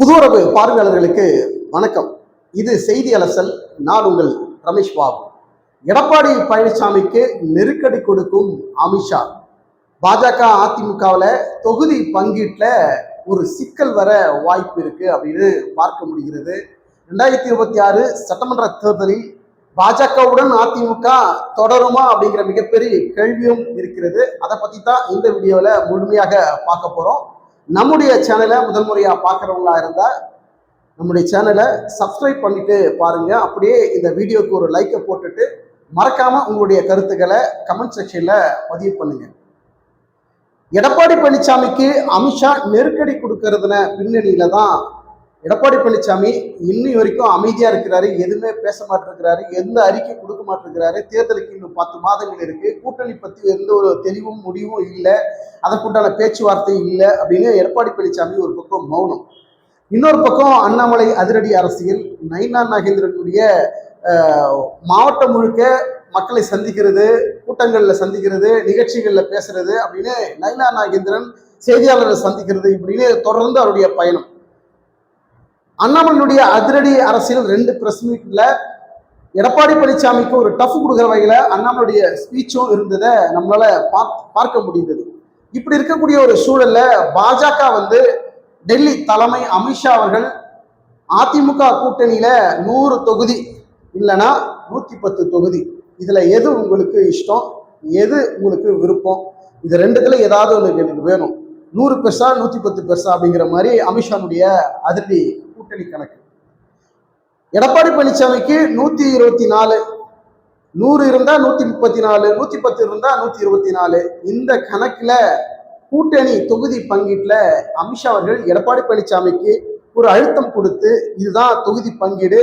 புதுவரவு பார்வையாளர்களுக்கு வணக்கம். இது செய்தி அலசல் நான் உங்கள் ரமேஷ் பாபு. எடப்பாடி பழனிசாமிக்கு நெருக்கடி கொடுக்கும் அமித்ஷா. பாஜக அதிமுகவில் தொகுதி பங்கீட்டில் ஒரு சிக்கல் வர வாய்ப்பு இருக்கு அப்படின்னு பார்க்க முடிகிறது. ரெண்டாயிரத்தி இருபத்தி ஆறு சட்டமன்ற தேர்தலில் பாஜகவுடன் அதிமுக தொடருமா அப்படிங்கிற மிகப்பெரிய கேள்வியும் இருக்கிறது. அதை பற்றி தான் இந்த வீடியோவில் முழுமையாக பார்க்க போகிறோம் நம்முடைய சேனலை முதல் முறையாக பார்க்குறவங்களா இருந்தால் நம்முடைய சேனலை சப்ஸ்கிரைப் பண்ணிட்டு பாருங்க. அப்படியே இந்த வீடியோக்கு ஒரு லைக்கை போட்டுட்டு மறக்காமல் உங்களுடைய கருத்துக்களை கமெண்ட் செக்ஷனில் பதிவு பண்ணுங்க. எடப்பாடி பழனிசாமிக்கு அமித்ஷா நெருக்கடி கொடுக்கறதுன பின்னணியில தான் எடப்பாடி பழனிசாமி இன்னி வரைக்கும் அமைதியா இருக்கிறாரு எதுவுமே பேச மாட்டிருக்கிறாரு எந்த அறிக்கை கொடுக்க மாட்டிருக்கிறாரு தேர்தலுக்கு இன்னும் பத்து மாதங்கள் இருக்கு. கூட்டணி பத்தி எந்த ஒரு தெளிவும் முடிவும் இல்லை. அதற்குண்டான பேச்சுவார்த்தை இல்லை அப்படின்னு எடப்பாடி பழனிசாமி ஒரு பக்கம் மௌனம். இன்னொரு பக்கம் அண்ணாமலை அதிரடி அரசியல் நைனா நாகேந்திரனுடைய மாவட்டம் முழுக்க மக்களை சந்திக்கிறது கூட்டங்களில் சந்திக்கிறது நிகழ்ச்சிகளில் பேசுறது அப்படின்னு நைனா நாகேந்திரன் செய்தியாளர்களை சந்திக்கிறது இப்படின்னு தொடர்ந்து அவருடைய பயணம். அண்ணாமலையுடைய அதிரடி அரசியல் ரெண்டு பிரஸ் மீட்ல எடப்பாடி பழனிசாமிக்கு ஒரு டஃப் கொடுக்குற வகையில் அண்ணாமலையுடைய ஸ்பீச்சும் இருந்ததை நம்மளால பார்க்க பார்க்க முடிந்தது. இப்படி இருக்கக்கூடிய ஒரு சூழல்ல பாஜக வந்து டெல்லி தலைமை அமித்ஷா அவர்கள் அதிமுக கூட்டணியில நூறு தொகுதி இல்லைன்னா நூத்தி பத்து தொகுதி. இதுல எது உங்களுக்கு இஷ்டம்? எது உங்களுக்கு விருப்பம்? இது ரெண்டுத்துல ஏதாவது ஒன்று எனக்கு வேணும். நூறு பெருசா நூத்தி பத்து பெருசா அப்படிங்கிற மாதிரி அமித்ஷானுடைய அதிரடி கூட்டணி கணக்கு. எடப்பாடி பழனிசாமிக்கு நூத்தி இருபத்தி நாலு நூறு இருந்தா நூத்தி முப்பத்தி நாலு நூத்தி பத்து இருந்தா நூத்தி இருபத்தி நாலு. இந்த கணக்குல கூட்டணி தொகுதி பங்கீட்டுல அமித்ஷா அவர்கள் எடப்பாடி பழனிசாமிக்கு ஒரு அழுத்தம் கொடுத்து இதுதான் தொகுதி பங்கீடு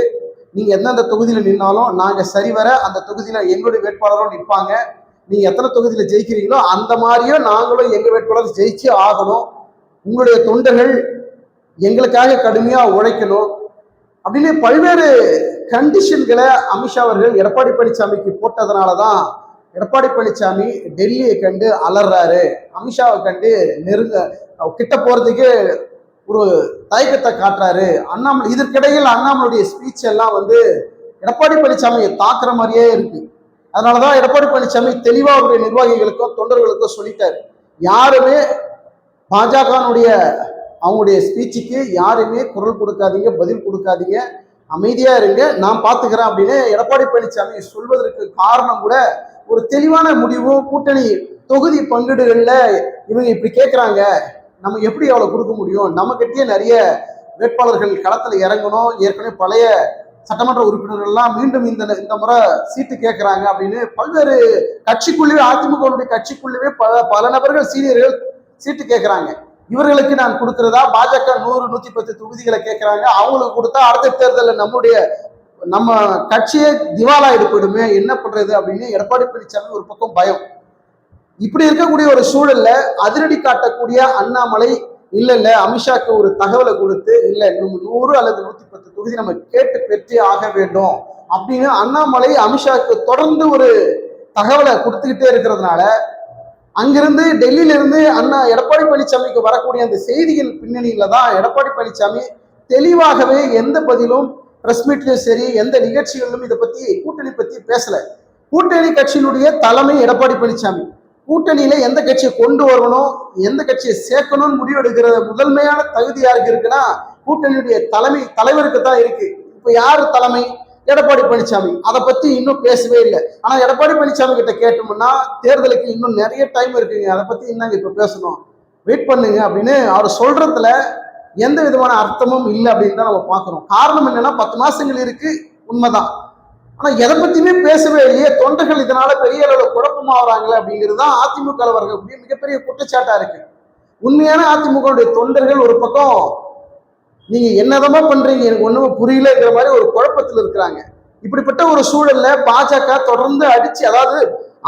நீங்க எந்தெந்த தொகுதியில நின்னாலும் நாங்க சரிவர அந்த தொகுதியில எங்களுடைய வேட்பாளரும் நிற்பாங்க. நீங்க எத்தனை தொகுதியில ஜெயிக்கிறீங்களோ அந்த மாதிரியும் நாங்களும் எங்க வேட்பாளர் ஜெயிச்சு ஆகணும். உங்களுடைய தொண்டர்கள் எங்களுக்காக கடுமையா உழைக்கணும் அப்படின்னு பல்வேறு கண்டிஷன்களை அமித்ஷா அவர்கள் எடப்பாடி பழனிசாமிக்கு போட்டதுனால தான் எடப்பாடி பழனிசாமி டெல்லியை கண்டு அலறாரு. அமித்ஷாவை கண்டு நெருங்க கிட்ட போகிறதுக்கு ஒரு தயக்கத்தை காட்டுறாரு. அண்ணாமலை இதற்கிடையில் அண்ணாமலையுடைய ஸ்பீச் எல்லாம் வந்து எடப்பாடி பழனிசாமியை தாக்குற மாதிரியே இருக்கு. அதனாலதான் எடப்பாடி பழனிசாமி தெளிவாக அவருடைய நிர்வாகிகளுக்கும் தொண்டர்களுக்கும் சொல்லிட்டார். யாருமே பாஜகனுடைய அவங்களுடைய ஸ்பீச்சுக்கு யாருமே குரல் கொடுக்காதீங்க பதில் கொடுக்காதீங்க. அமைதியாக இருங்க. நான் பார்த்துக்கிறேன் அப்படின்னு எடப்பாடி பழனிசாமி சொல்வதற்கு காரணம் கூட ஒரு தெளிவான முடிவும் கூட்டணி தொகுதி பங்கீடுகளில் இவங்க இப்படி கேட்குறாங்க நம்ம எப்படி அவ்வளோ கொடுக்க முடியும்? நம்மகிட்டயே நிறைய வேட்பாளர்கள் களத்தில் இறங்கணும். ஏற்கனவே பழைய சட்டமன்ற உறுப்பினர்கள்லாம் மீண்டும் இந்த இந்த முறை சீட்டு கேட்குறாங்க அப்படின்னு பல்வேறு கட்சிக்குள்ளவே அதிமுகவுடைய கட்சிக்குள்ளவே பல பல நபர்கள் சீனியர்கள் சீட்டு கேட்குறாங்க இவர்களுக்கு நான் கொடுக்கறதா? பாஜக நூறு நூத்தி பத்து தொகுதிகளை கேட்கிறாங்க. அவங்களுக்கு கொடுத்தா அடுத்த தேர்தலில் நம்முடைய நம்ம கட்சியே திவாலாயிடு போயிடுமே என்ன பண்றது அப்படின்னு எடப்பாடி பழனிசாமி ஒரு பக்கம் பயம். இப்படி இருக்கக்கூடிய ஒரு சூழல்ல அதிரடி காட்டக்கூடிய அண்ணாமலை இல்ல இல்ல அமித்ஷாக்கு ஒரு தகவலை கொடுத்து இல்ல நம்ம நூறு அல்லது நூத்தி பத்து தொகுதி நம்ம கேட்டு பெற்றே ஆக வேண்டும் அப்படின்னு அண்ணாமலை அமித்ஷாக்கு தொடர்ந்து ஒரு தகவலை கொடுத்துக்கிட்டே இருக்கிறதுனால அங்கிருந்து டெல்லியிலிருந்து அண்ணா எடப்பாடி பழனிசாமிக்கு வரக்கூடிய அந்த செய்திகள் பின்னணியில தான் எடப்பாடி பழனிசாமி தெளிவாகவே எந்த பதிலும் பிரஸ் மீட்லயும் சரி எந்த நிகழ்ச்சிகளிலும் இதை பத்தி கூட்டணி பத்தி பேசல. கூட்டணி கட்சியினுடைய தலைமை எடப்பாடி பழனிசாமி. கூட்டணியில எந்த கட்சியை கொண்டு வரணும் எந்த கட்சியை சேர்க்கணும்னு முடிவெடுக்கிற முதன்மையான தகுதி யாருக்கு இருக்குன்னா கூட்டணியுடைய தலைமை தலைவருக்கு தான் இருக்கு. இப்ப யாரு தலைமை? எடப்பாடி பழனிசாமி. அதை பத்தி இன்னும் பேசவே இல்லை. ஆனா எடப்பாடி பழனிசாமி கிட்ட கேட்டோம்னா தேர்தலுக்கு இன்னும் நிறைய டைம் இருக்குங்க. அதை பத்தி என்னங்க இப்ப பேசணும்? வெயிட் பண்ணுங்க அப்படின்னு அவர் சொல்றதுல எந்த விதமான அர்த்தமும் இல்லை அப்படின்னு தான் நம்ம பார்க்குறோம். காரணம் என்னன்னா பத்து மாசங்கள் இருக்கு உண்மைதான். ஆனா எதை பத்தியுமே பேசவே இல்லையே. தொண்டர்கள் இதனால பெரிய அளவுல குழப்பமாகறாங்களே அப்படிங்கிறது தான் அதிமுக வரக்கூடிய மிகப்பெரிய குற்றச்சாட்டா இருக்கு. உண்மையான அதிமுகவுடைய தொண்டர்கள் ஒரு பக்கம் நீங்க என்னதமா பண்றீங்க? எனக்கு ஒண்ணுமே புரியலங்கிற மாதிரி ஒரு குழப்பத்தில் இருக்கிறாங்க. இப்படிப்பட்ட ஒரு சூழல்ல பாஜக தொடர்ந்து அடிச்சு அதாவது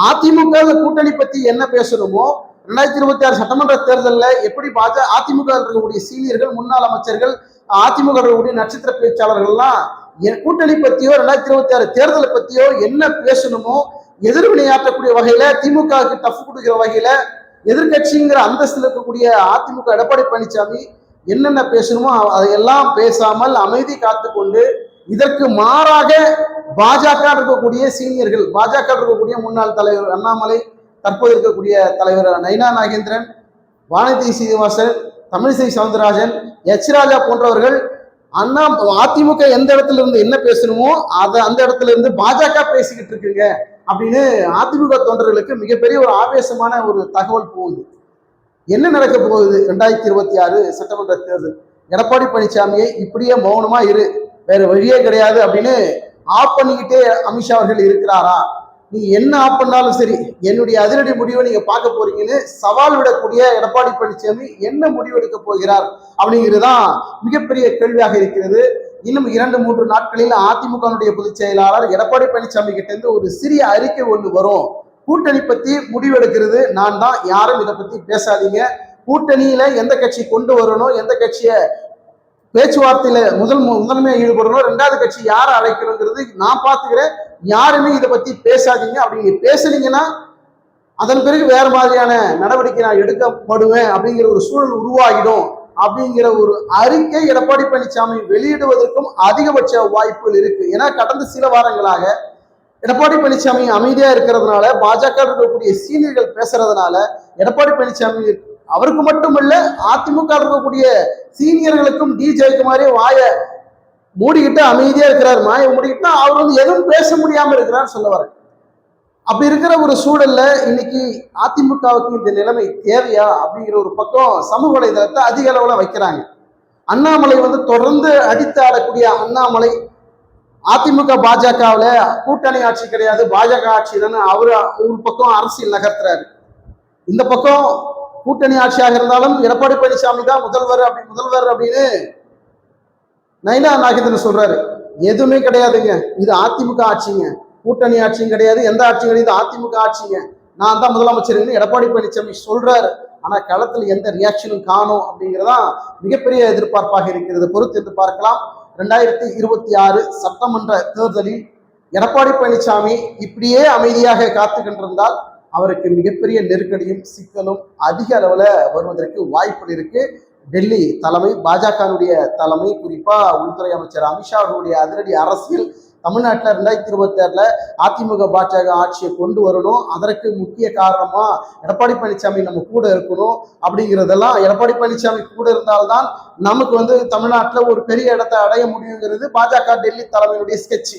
அதிமுக கூட்டணி பத்தி என்ன பேசணுமோ ரெண்டாயிரத்தி இருபத்தி ஆறு சட்டமன்ற தேர்தலில் எப்படி பாஜக அதிமுக இருக்கக்கூடிய சீனியர்கள் முன்னாள் அமைச்சர்கள் அதிமுக இருக்கக்கூடிய நட்சத்திர பேச்சாளர்கள்லாம் என் கூட்டணி பத்தியோ ரெண்டாயிரத்தி இருபத்தி ஆறு தேர்தலை பத்தியோ என்ன பேசணுமோ எதிர்வினையாற்றக்கூடிய வகையில திமுகவுக்கு டஃப் கொடுக்கிற வகையில எதிர்க்கட்சிங்கிற அந்தஸ்தில் இருக்கக்கூடிய அதிமுக எடப்பாடி பழனிசாமி என்னென்ன பேசணுமோ அதையெல்லாம் பேசாமல் அமைதி காத்துக்கொண்டு இதற்கு மாறாக பாஜக இருக்கக்கூடிய சீனியர்கள் பாஜக இருக்கக்கூடிய முன்னாள் தலைவர் அண்ணாமலை தற்போது இருக்கக்கூடிய தலைவர் நைனா நாகேந்திரன் வானதி சீனிவாசன் தமிழிசை சவுந்தரராஜன் எச் ராஜா போன்றவர்கள் அண்ணா அதிமுக எந்த இடத்துல இருந்து என்ன பேசணுமோ அதை அந்த இடத்துல இருந்து பாஜக பேசிக்கிட்டு இருக்குங்க அப்படின்னு அதிமுக தொண்டர்களுக்கு மிகப்பெரிய ஒரு ஆவேசமான ஒரு தகவல் போகுது. என்ன நடக்க போகுது ரெண்டாயிரத்தி இருபத்தி ஆறு சட்டமன்ற தேர்தல்? எடப்பாடி பழனிசாமியை இப்படியே மௌனமா இரு. வேற வழியே கிடையாது அப்படின்னு ஆஃப் பண்ணிக்கிட்டே அமித்ஷா அவர்கள் இருக்கிறாரா? நீ என்ன ஆஃப் பண்ணாலும் சரி என்னுடைய அதிரடி முடிவை நீங்க பார்க்க போறீங்கன்னு சவால் விடக்கூடிய எடப்பாடி பழனிசாமி என்ன முடிவெடுக்க போகிறார் அப்படிங்கிறது தான் மிகப்பெரிய கேள்வியாக இருக்கிறது. இன்னும் இரண்டு மூன்று நாட்களில் அதிமுகனுடைய பொதுச் செயலாளர் எடப்பாடி பழனிசாமி கிட்ட இருந்து ஒரு சிறிய அறிக்கை ஒன்று வரும். கூட்டணி பத்தி முடிவெடுக்கிறது நான் தான். யாரும் இதை பத்தி பேசாதீங்க. கூட்டணியில எந்த கட்சி கொண்டு வரணும் எந்த கட்சியை பேச்சுவார்த்தையில முதல் முதன்மையா ஈடுபடணும் ரெண்டாவது கட்சி யாரை அழைக்கணுங்கிறது நான் பார்த்துக்கிறேன். யாருமே இதை பத்தி பேசாதீங்க. அப்படி நீங்க பேசுனீங்கன்னா அதன் பிறகு வேற மாதிரியான நடவடிக்கை நான் எடுக்கப்படுவேன் அப்படிங்கிற ஒரு சூழல் உருவாகிடும் அப்படிங்கிற ஒரு அறிக்கை எடப்பாடி பழனிசாமி வெளியிடுவதற்கும் அதிகபட்ச வாய்ப்புகள் இருக்கு. ஏன்னா கடந்த சில வாரங்களாக எடப்பாடி பழனிசாமி அமைதியா இருக்கிறதுனால பாஜக இருக்கக்கூடிய சீனியர்கள் பேசுறதுனால எடப்பாடி பழனிசாமி அவருக்கு மட்டுமல்ல அதிமுக இருக்கக்கூடிய சீனியர்களுக்கும் டி ஜெயக்குமாரே வாய மூடிக்கிட்டு அமைதியா இருக்கிறார் மாய மூடிக்கிட்டா அவர் வந்து எதுவும் பேச முடியாம இருக்கிறார் சொல்ல வரேன். அப்படி இருக்கிற ஒரு சூழல்ல இன்னைக்கு அதிமுகவுக்கு இந்த நிலைமை தேவையா அப்படிங்கிற ஒரு பக்கம் சமூக வலைதளத்தை அதிக அளவுல வைக்கிறாங்க. அண்ணாமலை வந்து தொடர்ந்து அடித்து ஆடக்கூடிய அண்ணாமலை அதிமுக பாஜகவில் கூட்டணி ஆட்சி கிடையாது. பாஜக ஆட்சி தானே அவர் ஒரு பக்கம் அரசியல் நகர்த்துறாரு. இந்த பக்கம் கூட்டணி ஆட்சியாக இருந்தாலும் எடப்பாடி பழனிசாமி தான் முதல்வர் அப்படி முதல்வர் அப்படின்னு நைனா நாகேந்திரன் சொல்றாரு. எதுவுமே கிடையாதுங்க. இது அதிமுக ஆட்சிங்க. கூட்டணி ஆட்சியும் கிடையாது. எந்த ஆட்சியும் கிடையாது. அதிமுக ஆட்சிங்க. நான் தான் முதலமைச்சருன்னு எடப்பாடி பழனிசாமி சொல்றாரு. ஆனா களத்துல எந்த ரியாக்ஷனும் காணும் அப்படிங்கிறதான் மிகப்பெரிய எதிர்பார்ப்பாக இருக்கிறது. பொறுத்து என்று பார்க்கலாம். ரெண்டாயிரத்தி இருபத்தி ஆறு சட்டமன்ற தேர்தலில் எடப்பாடி பழனிசாமி இப்படியே அமைதியாக காத்து கொண்டிருந்தால் அவருக்கு மிகப்பெரிய நெருக்கடியும் சிக்கலும் அதிக அளவில் வருவதற்கு வாய்ப்புகள் இருக்கு. டெல்லி தலைமை பாஜகவுடைய தலைமை குறிப்பா உள்துறை அமைச்சர் அமித்ஷா அவர்களுடைய அதிரடி அரசியல் தமிழ்நாட்டில் ரெண்டாயிரத்தி இருபத்தி அதிமுக பாஜக ஆட்சியை கொண்டு வரணும். அதற்கு முக்கிய காரணமாக எடப்பாடி பழனிசாமி நம்ம கூட இருக்கணும் அப்படிங்கிறதெல்லாம் எடப்பாடி பழனிசாமி கூட இருந்தால்தான் நமக்கு வந்து தமிழ்நாட்டில் ஒரு பெரிய இடத்தை அடைய முடியுங்கிறது பாஜக டெல்லி தலைமையுடைய ஸ்கெட்ச்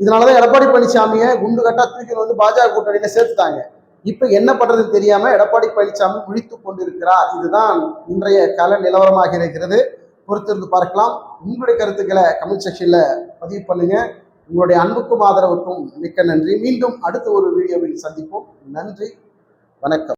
இதனாலதான் எடப்பாடி பழனிசாமியை குண்டு கட்டா தூக்கி வந்து பாஜக கூட்டணியில சேர்த்துட்டாங்க. இப்ப என்ன பண்றதுன்னு தெரியாம எடப்பாடி பழனிசாமி விழித்து கொண்டிருக்கிறார். இதுதான் இன்றைய கல நிலவரமாக இருக்கிறது. பொறுத்திருந்து பார்க்கலாம். உங்களுடைய கருத்துக்களை கமெண்ட் செக்ஷன்ல பதிவு பண்ணுங்க. உங்களுடைய அன்புக்கும் ஆதரவுக்கும் மிக்க நன்றி. மீண்டும் அடுத்த ஒரு வீடியோவில் சந்திப்போம். நன்றி. வணக்கம்.